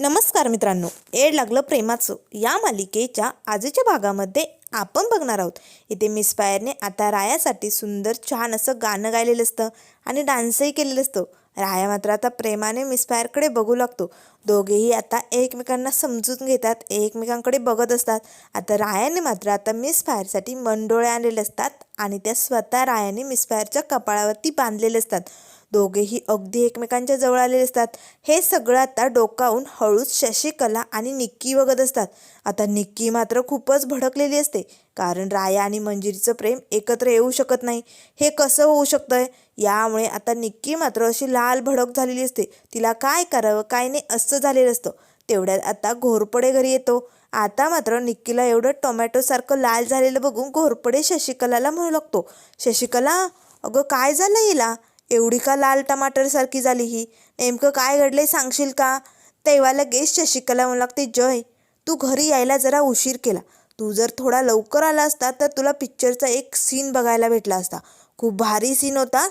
नमस्कार मित्रांनो एड लागलं प्रेमाचं. या मालिकेच्या आजच्या भागामध्ये आपण बघणार आहोत. इथे मिस फायरने आता रायासाठी सुंदर छान असं गाणं गायलेलं असतं आणि डान्सही केलेलं असतं. राया मात्र आता प्रेमाने मिस फायरकडे बघू लागतो. दोघेही आता एकमेकांना समजून घेतात एकमेकांकडे बघत असतात. आता रायाने मात्र आता मिस फायरसाठी मंडोळे आणलेले असतात आणि त्या स्वतः रायाने मिस फायरच्या कपाळावरती बांधलेले असतात. दोघेही अगदी एकमेकांच्या जवळ आलेले असतात. हे सगळं आता डोकावून हळूच शशिकला आणि निक्की बघत असतात. आता निक्की मात्र खूपच भडकलेली असते. कारण राया आणि मंजिरीचं प्रेम एकत्र येऊ शकत नाही. हे कसं होऊ शकतंय? यामुळे आता निक्की मात्र अशी लाल भडक झालेली असते. तिला काय करावं काय नाही असं झालेलं असतं. तेवढ्यात आता घोरपडे घरी येतो. आता मात्र निक्कीला एवढं टोमॅटोसारखं लाल झालेलं बघून घोरपडे शशिकलाला म्हणू लागतो. शशिकला अगं काय झालं हिला? एवढी का लाल टमाटरसारखी झाली ही? नेमकं काय घडलंय सांगशील का? तेव्हा लगेच शशिकला म्हणू लागते जय तू घरी यायला जरा उशीर केला. तू जर थोडा लवकर आला असता तर तुला पिक्चरचा एक सीन बघायला भेटला असता. खूप भारी सीन होता.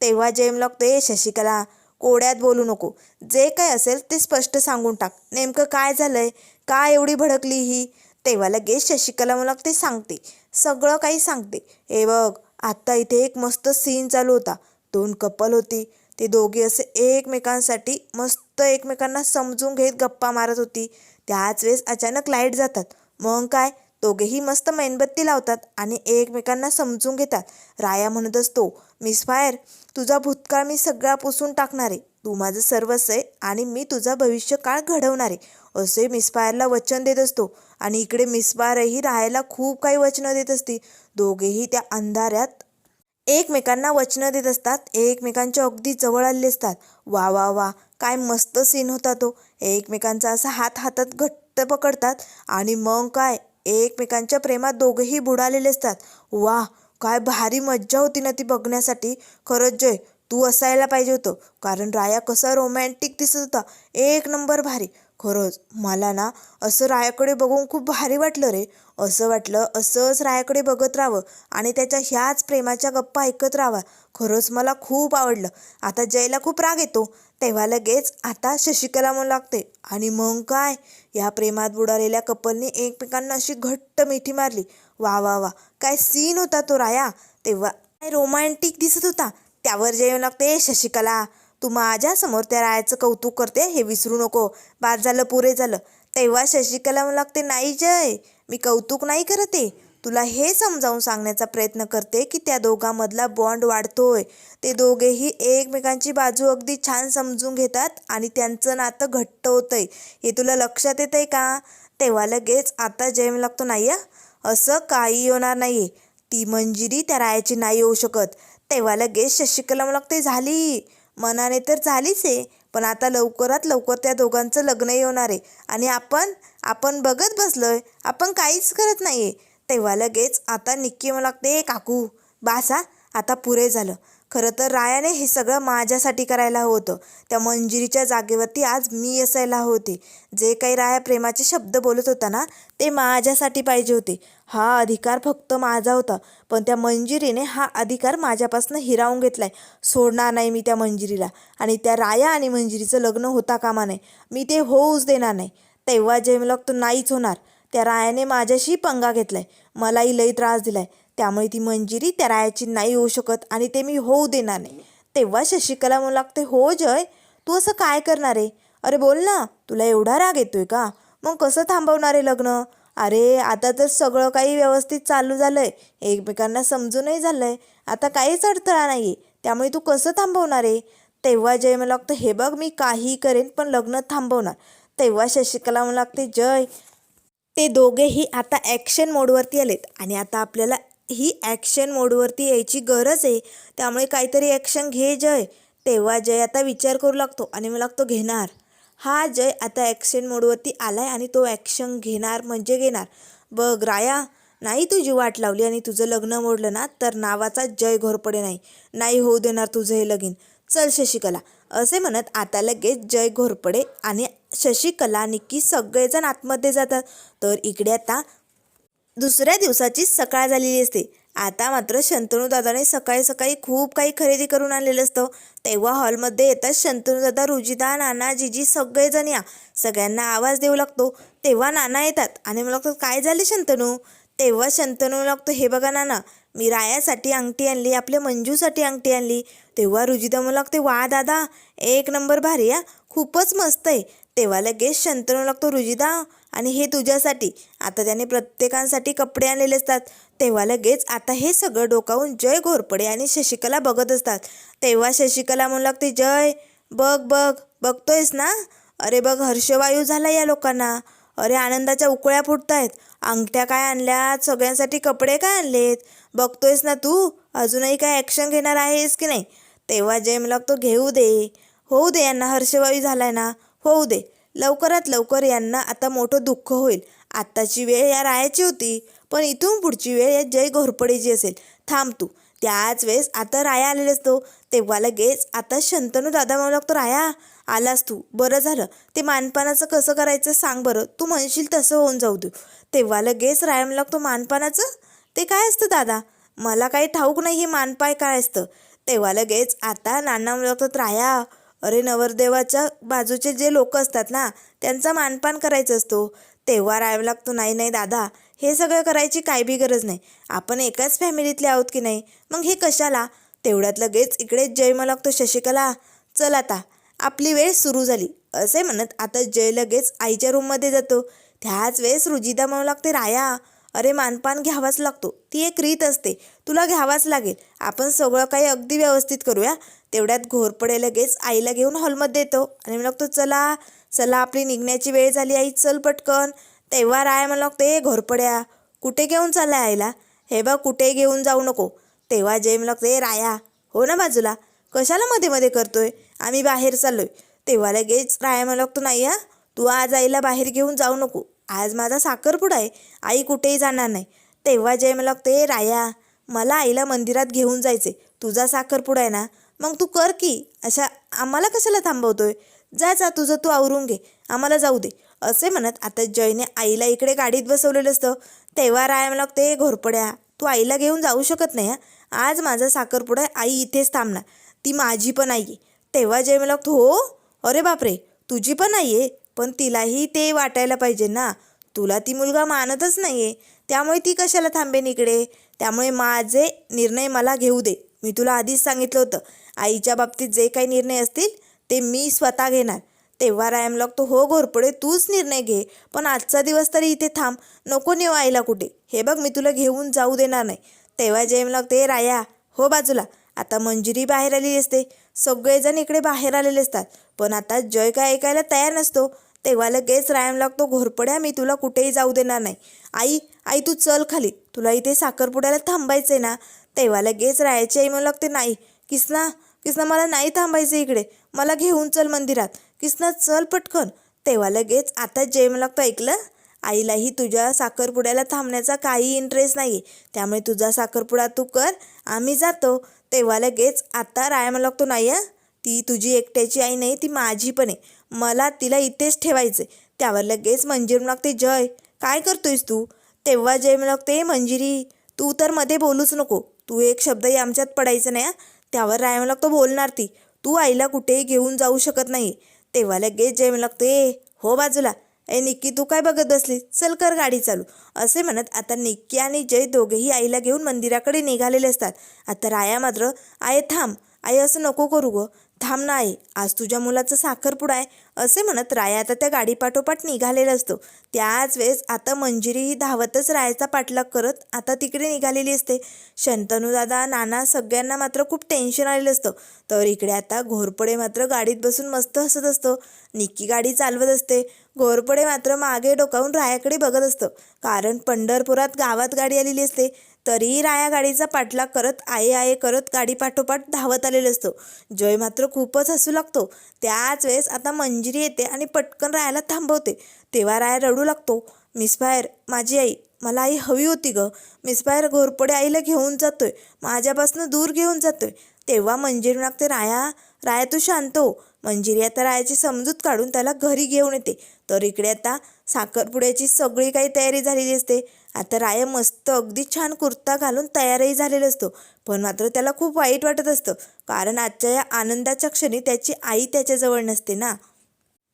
तेव्हा जेम लागते शशिकला कोड्यात बोलू नको. जे काय असेल ते स्पष्ट सांगून टाक. नेमकं काय झालंय? का एवढी भडकली ही? तेव्हा लगेच शशिकला मला ते सांगते. सगळं काही सांगते. हे बघ आत्ता इथे एक मस्त सीन चालू होता. दोन कपल होती. ते दोघे असे एकमेकांसाठी मस्त एकमेकांना समजून घेत गप्पा मारत होती. त्याच वेळेस अचानक लाइट जातात. मग काय? दोघेही मस्त मेणबत्ती लावतात आणि एकमेकांना समजून घेतात. राया म्हणत असतो मिस फायर तुझा भूतकाळ मी सगळा पुसून टाकणार. आहे तू माझं सर्वस्व आहे आणि मी तुझा भविष्यकाळ घडवणार. आहे असे मिस फायरला वचन देत असतो. आणि इकडे मिस फायरही राहायला खूप काही वचनं देत असते. दोघेही त्या अंधाऱ्यात एकमेकांना वचनं देत असतात. एकमेकांच्या अगदी जवळ आलेले असतात. वा वा वा काय मस्त सीन होता तो. एकमेकांचा असा हात हातात घट्ट पकडतात आणि मग काय? एकमेकांच्या प्रेमात दोघेही बुडालेले असतात. वा काय भारी मज्जा होती ना ती बघण्यासाठी. खरंच जय तू असायला पाहिजे होतं. कारण राया कसा रोमॅन्टिक दिसत होता. एक नंबर भारी. खरंच मला ना असं रायाकडे बघून खूप भारी वाटलं रे. असं वाटलं असंच रायाकडे बघत राहावं आणि त्याच्या ह्याच प्रेमाच्या गप्पा ऐकत राहावा. खरंच मला खूप आवडलं. आता जयला खूप राग येतो. तेव्हा लगेच आता शशिकला म्हणू लागते आणि मग काय? या प्रेमात बुडालेल्या कपलनी एकमेकांना अशी घट्ट मिठी मारली. वा वा वा काय सीन होता तो राया. तेव्हा काय रोमॅन्टिक दिसत होता. त्यावर जय लागते शशिकला तू माझ्यासमोर त्या रायाचं कौतुक करते हे विसरू नको. बाद झालं पुरे झालं. तेव्हा शशिकला मला लागते नाही जय मी कौतुक नाही करत. आहे तुला हे समजावून सांगण्याचा प्रयत्न करते की त्या दोघांमधला बॉन्ड वाढतोय. ते दोघेही एकमेकांची बाजू अगदी छान समजून घेतात आणि त्यांचं नातं घट्ट होतंय. हे तुला लक्षात येतं आहे का? तेव्हा लगेच आता जयम लागतो नाही असं काही होणार नाही आहे ती मंजिरी त्या रायाची नाही होऊ शकत. तेव्हा लगेच शशिकला मला लागते झाली. मनाने तर झालीच आहे पण आता लवकरात लवकर त्या दोघांचं लग्नही होणार आहे. आणि आपण आपण बघत बसलोय आपण काहीच करत नाही आहे तेव्हा लगेच आता निक्की मला लागते काकू बासा आता पुरे झालं. खरं तर रायाने हे सगळं माझ्यासाठी करायला हवं होतं. त्या मंजिरीच्या जागेवरती आज मी असायला होते. जे काही राया प्रेमाचे शब्द बोलत होता ना ते माझ्यासाठी पाहिजे होते. हा अधिकार फक्त माझा होता पण त्या मंजिरीने हा अधिकार माझ्यापासून हिरावून घेतलाय. सोडणार नाही मी त्या मंजिरीला. आणि त्या राया आणि मंजिरीचं लग्न होता कामा नाही मी ते होऊच देणार नाही. तेव्हा जेमलॉग तो नाहीच होणार. त्या रायाने माझ्याशी पंगा घेतलाय. मलाही लई त्रास दिलाय. त्यामुळे ती मंजिरी त्या रायाची नाही होऊ शकत आणि ते मी होऊ देणार नाही. तेव्हा शशिकला म्हणू लागते हो जय तू असं काय करणार आहे? अरे बोल ना तुला एवढा राग येतोय का? मग कसं थांबवणार आहे लग्न? अरे आता तर सगळं काही व्यवस्थित चालू झालं आहे एकमेकांना समजूनही झालं आहे आता काहीच अडथळा नाही आहे त्यामुळे तू कसं थांबवणार आहे? तेव्हा जय मला लागतं हे बघ मी काही करेन पण लग्न थांबवणार. तेव्हा शशिकला मला लागते जय. ते दोघेही आता ॲक्शन मोडवरती आलेत. आणि आता आपल्याला ही ॲक्शन मोडवरती यायची गरज आहे. त्यामुळे काहीतरी ॲक्शन घे जय. तेव्हा जय आता विचार करू लागतो. आणि मला लागतो घेणार. हा जय आता ॲक्शन मोडवरती आलाय आणि तो ॲक्शन घेणार म्हणजे घेणार. बघ राया नाही तुझी वाट लावली आणि तुझं लग्न मोडलं ना तर नावाचा जय घोरपडे नाही. नाही होऊ देणार तुझं हे लगीन. चल शशिकला. असे म्हणत आता लगेच जय घोरपडे आणि शशिकला निक्की सगळेजण आतमध्ये जातात. तर इकडे आता दुसऱ्या दिवसाची सकाळ झालेली असते. आता मात्र शंतनूदादाने सकाळी सकाळी खूप काही खरेदी करून आणलेलं असतं. तेव्हा हॉलमध्ये येतात शंतनूदादा रुजिदा नाना जीजी सगळेजण या. सगळ्यांना आवाज देऊ लागतो. तेव्हा नाना येतात. आणि मला लागतं काय झाले शंतनू? तेव्हा शंतनू लागतो हे बघा नाना मी रायासाठी अंगठी आणली आपल्या मंजूसाठी अंगठी आणली. तेव्हा रुजिदा मला लागते वा दादा एक नंबर भारी या खूपच मस्त आहे. तेव्हा लगेच शंतनू लागतो रुजिदा आणि हे तुझ्यासाठी. आता त्याने प्रत्येकांसाठी कपडे आणलेले असतात. तेव्हा लगेच आता हे सगळं डोकावून जय घोरपडे आणि शशिकला बघत असतात. तेव्हा शशिकला म्हणू लागते जय बघ बघ बघतोयस ना? अरे बघ हर्षवायू झाला या लोकांना. अरे आनंदाच्या उकळ्या फुटत आहेत अंगठ्या काय आणल्यात? सगळ्यांसाठी कपडे काय आणलेत? बघतोयस ना तू? अजूनही काय ॲक्शन घेणार आहेस की नाही? तेव्हा जय मला लागतो घेऊ दे. होऊ दे यांना हर्षवायू झालाय ना. होऊ दे. लवकरात लवकर यांना आता मोठं दुःख होईल. आत्ताची वेळ या रायाची होती. पण इथून पुढची वेळ या जय घोरपडेची असेल. थांब तू. त्याच वेळेस आता राया आलेला असतो. तेव्हा लगेच आता शंतनू दादा म्हणू लागतो राया आलास तू. बरं झालं. ते मानपानाचं कसं करायचं सांग बरं. तू म्हणशील तसं होऊन जाऊ दे. तेव्हा लगेच राया म्हणू लागतो मानपानाचं? ते काय असतं दादा? मला काही ठाऊक नाही हे मानपाय काय असतं? तेव्हा लगेच आता नाना म्हणू लागतात राया अरे नवरदेवाच्या बाजूचे जे लोक असतात ना त्यांचा मानपान करायचं असतो. तेव्हा राहावं लागतो नाही नाही दादा हे सगळं करायची काय बी गरज नाही. आपण एकाच फॅमिलीतले आहोत की नाही? मग हे कशाला? तेवढ्यात लगेच इकडे जय मला लागतो शशिकला चल आता. आपली वेळ सुरू झाली. असे म्हणत आता जय लगेच आईच्या रूममध्ये जातो. त्याच वेळेस रुजिदा म्हणू लागते राया अरे मानपान घ्यावाच लागतो. ती एक रीत असते. तुला घ्यावाच लागेल. आपण सगळं काही अगदी व्यवस्थित करूया. तेवढ्यात घोरपडे लगेच. आईला घेऊन हॉलमध्ये येतो. आणि मी लागतो चला चला आपली निघण्याची वेळ झाली आई. चल पटकन. तेव्हा राय मला ते घोरपड्या कुठे घेऊन चालला आईला? हे बघ कुठे घेऊन जाऊ नको. तेव्हा जय मला ते राया हो ना बाजूला? कशाला मध्ये मध्ये करतोय? आम्ही बाहेर चाललोय. तेव्हा लगेच राया मला लागतो नाही हा तू आज आईला बाहेर घेऊन जाऊ नको. आज माझा साखरपुडा आहे. आई कुठेही जाणार नाही. तेव्हा जय मला ए राया मला आईला मंदिरात घेऊन जायचे तुझा साखरपुडा आहे ना मग तू कर की. अशा आम्हाला कशाला थांबवतोय? जा जा तुझं तू आवरून घे. आम्हाला जाऊ दे. असे म्हणत आता जयने आईला इकडे गाडीत बसवलेलं असतं. तेव्हा राया मला लागते घोरपड्या तू आईला घेऊन जाऊ शकत नाही आज माझा साखरपुडा आई इथेच थांबणार. ती माझी पण आई आहे. तेव्हा जय मला हो? अरे बापरे! तुझी पण आई आहे? पण तिलाही ते वाटायला पाहिजे ना. तुला ती मुलगा मानतच नाही आहे त्यामुळे ती कशाला थांबेन इकडे? त्यामुळे माझे निर्णय मला घेऊ दे. मी तुला आधीच सांगितलं होतं. आईच्या बाबतीत जे काही निर्णय असतील ते मी स्वतः घेणार. तेव्हा रायम लागतो हो घोरपडे तूच निर्णय घे. पण आजचा दिवस तरी इथे थांब. नको नेऊ आईला कुठे. हे बघ मी तुला घेऊन जाऊ देणार नाही. तेव्हा जयम लागते राया हो बाजूला. आता मंजिरी बाहेर आलेली असते. सगळेजण इकडे बाहेर आलेले असतात. पण आता जय काय ऐकायला तयार नसतो. तेव्हा लगेच रायम लागतो घोरपड्या मी तुला कुठेही जाऊ देणार नाही. आई आई तू चल खाली. तुला इथे साखरपुड्याला थांबायचं आहे ना? तेव्हा लगेच रायाची आई म्हणू लागते नाही किसना किसना मला नाही थांबायचं इकडे. मला घेऊन चल मंदिरात. किसना चल पटकन. तेव्हा लगेच आता जय मला ऐकलं? आईलाही तुझ्या साखरपुड्याला थांबण्याचा काही इंटरेस्ट नाही आहे त्यामुळे तुझा साखरपुडा तू कर. आम्ही जातो. तेव्हा लगेच आता राय मला लागतो नाही हं? ती तुझी एकट्याची आई नाही ती माझी पण आहे. मला तिला इथेच ठेवायचं त्यावर लगेच मंजीर लागते जय काय करतोयस तू? तेव्हा जय लागते मंजिरी तू तर मध्ये बोलूच नको. तू एक शब्दही आमच्यात पडायचं नाही त्यावर राया तो लागतो बोलणार ती. तू आईला कुठेही घेऊन जाऊ शकत नाही. तेव्हा लगेच जय लागतो ए हो बाजूला. ए निक्की तू काय बघत बसली? चल कर गाडी चालू. असे म्हणत आता निक्की आणि जय दोघेही आईला घेऊन मंदिराकडे निघालेले असतात. आता राया मात्र आय थांब. आई असं नको करू गं. थांब ना आई आज तुझ्या मुलाचं साखरपुडा आहे असे म्हणत राया आता त्या गाडीपाठोपाठ निघालेला असतो. त्याच वेळेस आता मंजिरीही धावतच रायाचा पाठलाग करत आता तिकडे निघालेली असते. शंतनूदादा नाना सगळ्यांना मात्र खूप टेन्शन आलेलं असतं. तर इकडे आता घोरपडे मात्र गाडीत बसून मस्त हसत असतो. निक्की गाडी चालवत असते. घोरपडे मात्र मागे डोकावून रायाकडे बघत असतं. कारण पंढरपुरात गावात गाडी आलेली असते. तरीही राया गाडीचा पाठलाग करत आये आये करत गाडी पाठोपाठ धावत आलेलं असतो. जय मात्र खूपच हसू लागतो. त्याच वेळेस आता मंजिरी येते आणि पटकन रायाला थांबवते. तेव्हा राया रडू लागतो. मिस बाहेर माझी आई मला आई हवी होती ग. मिस बाहेर घोरपडे आईला घेऊन जातोय. माझ्यापासून दूर घेऊन जातोय. तेव्हा मंजिरी लागते राया राया तू शांत हो. मंजिरी आता रायाची समजूत काढून त्याला घरी घेऊन येते. तर इकडे आता साखरपुड्याची सगळी काही तयारी झालेली असते. आता राया मस्त अगदी छान कुर्ता घालून तयारही झालेला असतो. पण मात्र त्याला खूप वाईट वाटत असतं. कारण आजच्या या आनंदाच्या क्षणी त्याची आई त्याच्याजवळ नसते ना.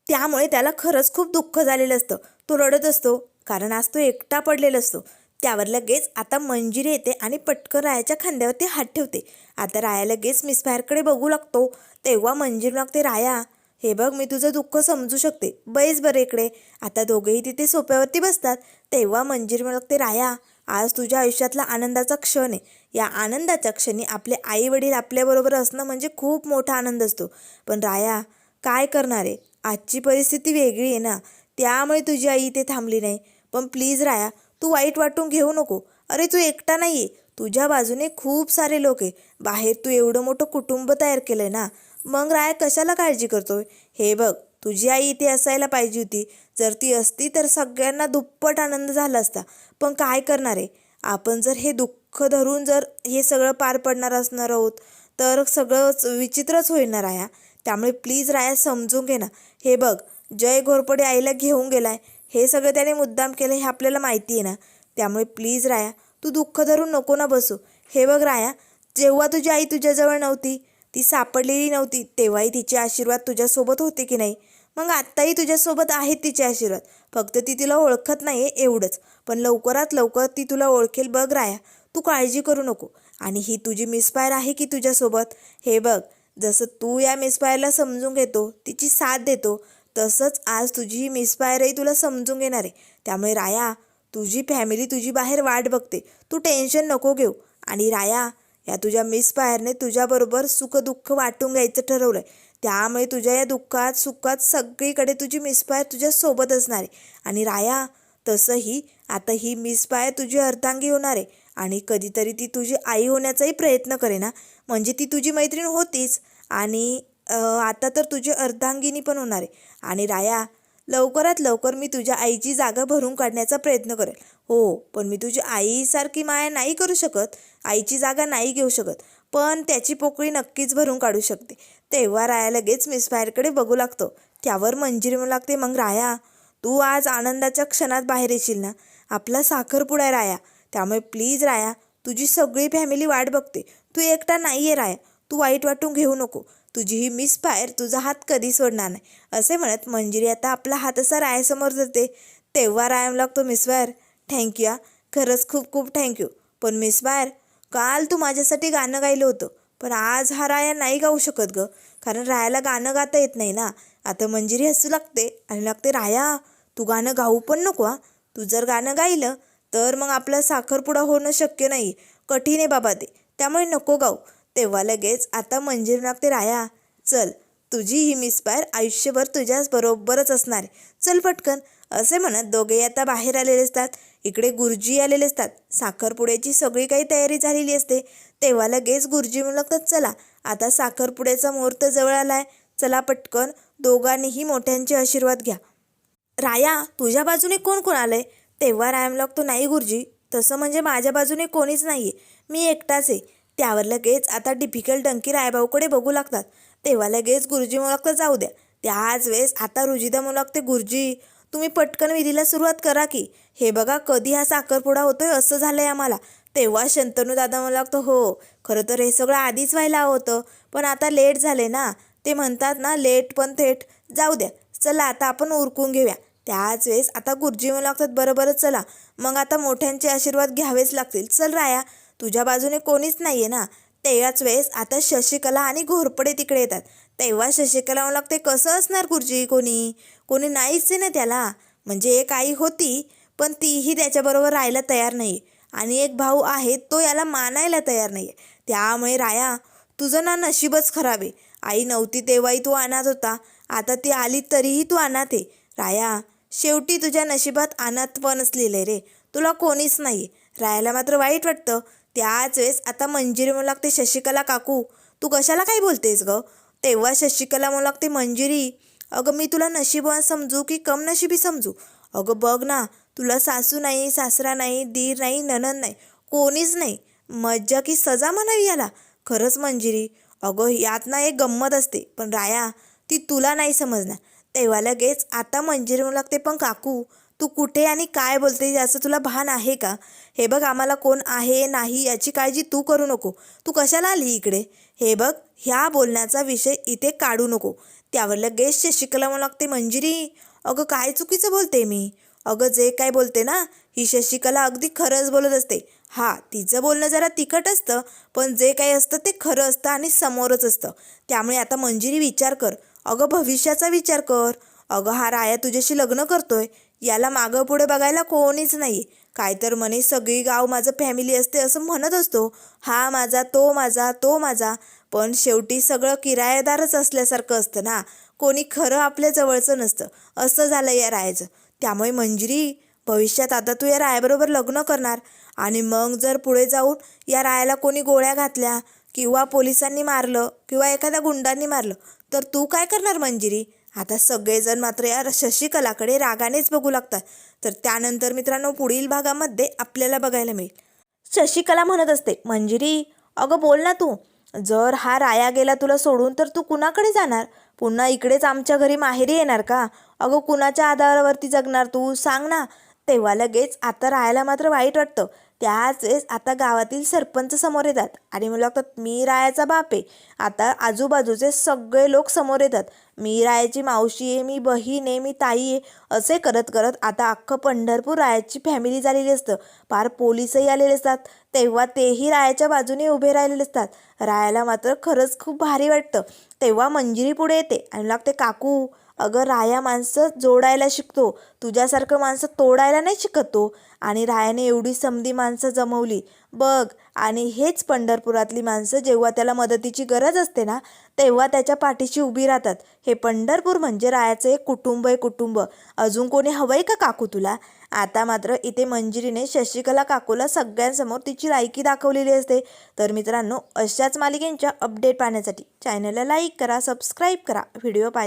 त्यामुळे त्याला खरंच खूप दुःख झालेलं असतं. तो रडत असतो. कारण आज तो एकटा पडलेला असतो. त्यावर लगेच आता मंजिरी येते आणि पटकन रायाच्या खांद्यावरती हात ठेवते. आता राया लगेच मिसफायरकडे बघू लागतो. तेव्हा मंजिरी लागते राया हे बघ मी तुझं दुःख समजू शकते. बैस बरं इकडे. आता दोघेही तिथे सोप्यावरती बसतात. तेव्हा मंजीर लागते राया आज तुझ्या आयुष्यातला आनंदाचा क्षण आहे. या आनंदाच्या क्षणी आपले आई वडील आपल्याबरोबर असणं म्हणजे खूप मोठा आनंद असतो. पण राया काय करणार आहे? आजची परिस्थिती वेगळी आहे ना. त्यामुळे तुझी आई इथे थांबली नाही. पण प्लीज राया तू वाईट वाटून घेऊ नको. अरे तू एकटा नाही आहे तुझ्या बाजूने खूप सारे लोक आहे. बाहेर तू एवढं मोठं कुटुंब तयार केलं आहे ना. मग राया कशाला काळजी करतोय? हे बघ तुझी आई इथे असायला पाहिजे होती. जर ती असती तर सगळ्यांना दुप्पट आनंद झाला असता. पण काय करणार आहे? आपण जर हे दुःख धरून जर हे सगळं पार पडणार असणार आहोत तर सगळंच विचित्रच होणार आहे त्यामुळे प्लीज राया समजून घे ना. हे बघ जय घोरपडे आईला घेऊन गेलाय. हे सगळं त्याने मुद्दाम केलं हे आपल्याला माहिती आहे ना? त्यामुळे प्लीज राया तू दुःख धरून नको ना बसू. हे बघ राया जेव्हा तुझी आई तुझ्याजवळ नव्हती ती सापडलेली नव्हती. तेव्हाही तिचे आशीर्वाद तुझ्यासोबत होते की नाही? मग आत्ताही तुझ्यासोबत आहेत तिचे आशीर्वाद. फक्त ती तुला ओळखत नाही आहे एवढंच. पण लवकरात लवकर ती तुला ओळखेल बघ राया. तू काळजी करू नको. आणि ही तुझी मिसफायर आहे की तुझ्यासोबत? हे बघ जसं तू या मिसफायरला समजून घेतो तिची साथ देतो तसंच आज तुझी ही मिसफायरही तुला समजून घेणार आहे. त्यामुळे राया तुझी फॅमिली तुझी बाहेर वाट बघते. तू टेन्शन नको घेऊ. आणि राया या तुझ्या मिसफायरने तुझ्याबरोबर सुखदुःख वाटून घ्यायचं ठरवलं आहे त्यामुळे तुझ्या या दुःखात सुखात सगळीकडे तुझी मिसफायर तुझ्यासोबत असणार आहे. आणि राया तसंही आता ही मिसफायर तुझी अर्धांगी होणार आहे. आणि कधीतरी ती तुझी आई होण्याचाही प्रयत्न करे ना म्हणजे ती तुझी मैत्रीण होतीच. आणि आता तर तुझी अर्धांगिनी पण होणार आहे. आणि राया लवकरात लवकर मी तुझ्या आईची जागा भरून काढण्याचा प्रयत्न करेल. हो पण मी तुझी आईसारखी माया नाही करू शकत आईची जागा नाही घेऊ शकत पण त्याची पोकळी नक्कीच भरून काढू शकते. तेव्हा राया लगेच मिसफायरकडे बघू लागतो. त्यावर मंजिरी म्हणू लागते मग राया तू आज आनंदाच्या क्षणात बाहेर येशील ना? आपला साखरपुडा आहे राया. त्यामुळे प्लीज राया तुझी सगळी फॅमिली वाट बघते. तू एकटा नाही आहे राया. तू वाईट वाटून घेऊ नको. तुझी ही मिस फायर तुझा हात कधी सोडणार नाही. असे म्हणत मंजिरी आता आपला हात असा रायासमोर जाते तेव्हा राया लागतो मिस फायर थँक्यू या खरंच खूप खूप थँक्यू पण मिस फायर काल तू माझ्यासाठी गाणं गायलं होतं. पण आज हा राया नाही गाऊ शकत ग. कारण रायाला गाणं गाता येत नाही ना. आता मंजिरी हसू लागते आणि लागते राया तू गाणं गाऊ पण नको हा. तू जर गाणं गायलं तर मग आपला साखरपुडा होणं शक्य नाही. कठीण आहे बाबा ते. त्यामुळे नको गाऊ. तेव्हा लगेच आता मंजिरी ते राया. चल तुझी ही मिसपायर आयुष्यभर तुझ्याच बरोबरच असणार आहे. चल पटकन. असे म्हणत दोघे आता बाहेर आलेले असतात. इकडे गुरुजी आलेले असतात. साखरपुड्याची सगळी काही तयारी झालेली असते. तेव्हा लगेच गुरुजी म्हणतात चला आता साखरपुड्याचा मुहूर्त जवळ आलाय. चला पटकन दोघांनीही मोठ्यांचे आशीर्वाद घ्या. राया तुझ्या बाजूने कोण कोण आलंय? तेव्हा रायम लागतो नाही गुरुजी तसं म्हणजे माझ्या बाजूने कोणीच नाही आहे मी एकटाच आहे. त्यावर लगेच आता डिफिकल्ट डंकी रायभाऊकडे बघू लागतात. तेव्हा लगेच गुरुजी म्हणू जाऊ द्या. त्याच वेळेस आता रुजिदा म्हणू गुरुजी तुम्ही पटकन विधीला सुरुवात करा की. हे बघा कधी हा साखरपुडा होतोय असं झालंय आम्हाला. तेव्हा शंतनू दादा मला लागतो हो खरं तर हे सगळं आधीच व्हायला हवं होतं पण आता लेट झाले ना. ते म्हणतात ना लेट पण थेट. जाऊ द्या चला आता आपण उरकून घेऊया. त्याच वेळेस आता गुरुजी म्हणू लागतात बरं चला मग आता मोठ्यांचे आशीर्वाद घ्यावेच लागतील. चल राया. तुझ्या बाजूने कोणीच नाही आहे ना. तेव्हाच वेळेस आता शशिकला आणि घोरपडे तिकडे येतात. तेव्हा शशिकला म्हणू लागते कसं असणार गुरुजी कोणी? कोणी नाहीच आहे ना त्याला. म्हणजे एक आई होती पण तीही त्याच्याबरोबर राहायला तयार नाही. आणि एक भाऊ आहे तो याला मानायला तयार नाही त्यामुळे राया तुझं ना नशीबच खराब आहे. आई नव्हती तेव्हाही तू अनाथ होता. आता ती आली तरीही तू अनाथ आहे. राया शेवटी तुझ्या नशिबात अनाथपणच आहे रे. तुला कोणीच नाही रायाला मात्र वाईट वाटतं. त्याच वेळेस आता मंजिरी म्हणू लागते शशिकला काकू. तू कशाला काय बोलतेस ग? तेव्हा शशिकला म्हणू लागते मंजिरी अगं मी तुला नशिबवान समजू की कम नशिबी समजू? अगं बघ ना तुला सासू नाही सासरा नाही दीर नाही ननन नाही कोणीच नाही. मज्जा की सजा म्हणावी याला? खरंच मंजिरी अगं यात ना एक गंमत असते. पण राया ती तुला नाही समजणार. तेव्हा लगेच आता मंजिरी म्हणू लागते पण काकू तू कुठे आणि काय बोलते याचं तुला भान आहे का? हे बघ आम्हाला कोण आहे नाही याची काळजी तू करू नको. तू कशाला आली इकडे? हे बघ ह्या बोलण्याचा विषय इथे काढू नको. त्यावर लगेच शशिकला म्हणू लागते मंजिरी. अगं काय चुकीचं बोलते मी? अगं जे काय बोलते ना ही शशिकला अगदी खरंच बोलत असते. हा तिचं बोलणं जरा तिखट असतं पण जे काही असतं ते खरं असतं आणि समोरच असतं. त्यामुळे आता मंजिरी विचार कर. अगं भविष्याचा विचार कर. अगं हा राया तुझ्याशी लग्न करतोय. याला मागं पुढे बघायला कोणीच नाही. काय तर म्हणे सगळी गाव माझं फॅमिली असते असं म्हणत असतो. हा माझा तो माझा तो माझा. पण शेवटी सगळं किरायेदारच असल्यासारखं असतं ना. कोणी खरं आपल्या जवळचं नसतं. असं झालं या रायाचं. त्यामुळे मंजिरी भविष्यात आता तू या रायाबरोबर लग्न करणार. आणि मग जर पुढे जाऊन या रायाला कोणी गोळ्या घातल्या किंवा पोलिसांनी मारलं किंवा एखाद्या गुंडांनी मारलं तर तू काय करणार मंजिरी? आता सगळेजण मात्र या शशिकलाकडे रागानेच बघू लागतात. तर त्यानंतर मित्रांनो पुढील भागामध्ये आपल्याला बघायला मिळेल. शशिकला म्हणत असते मंजिरी अगं बोल ना तू. जर हा राया गेला तुला सोडून तर तू कुणाकडे जाणार? पुन्हा इकडेच आमच्या घरी माहेरी येणार का? अगं कुणाच्या आधारावरती जगणार तू? सांग ना. तेव्हा लगेच आता रायाला मात्र वाईट वाटतं. त्याच वेळेस आता गावातील सरपंच समोर येतात आणि मला वाटतं मी रायाचा बाप आहे. आता आजूबाजूचे सगळे लोक समोर येतात मी रायाची मावशी आहे मी बहीण आहे मी ताई आहे. असे करत करत आता अख्खं पंढरपूर रायाची फॅमिली झालेली असतं. पार पोलीसही आलेले असतात. तेव्हा तेही रायाच्या बाजूने उभे राहिलेले असतात. रायाला मात्र खरंच खूप भारी वाटतं. तेव्हा मंजिरी पुढे येते आणि लागते काकू अगं राया माणसं जोडायला शिकतो. तुझ्यासारखं माणसं तोडायला नाही शिकत. तो आणि रायाने एवढी समधी माणसं जमवली. बघ आणि हेच पंढरपुरातली माणसं जेव्हा त्याला मदतीची गरज असते ना तेव्हा त्याच्या पाठीशी उभी राहतात. हे पंढरपूर म्हणजे रायाचं एक कुटुंब आहे कुटुंब. अजून कोणी हवंय का काकू तुला? आता मात्र इथे मंजिरीने शशिकला काकूला सगळ्यांसमोर तिची लायकी दाखवलेली असते. तर मित्रांनो अशाच मालिकेंच्या अपडेट पाहण्यासाठी चॅनलला लाईक करा सबस्क्राईब करा. व्हिडिओ पाहिजे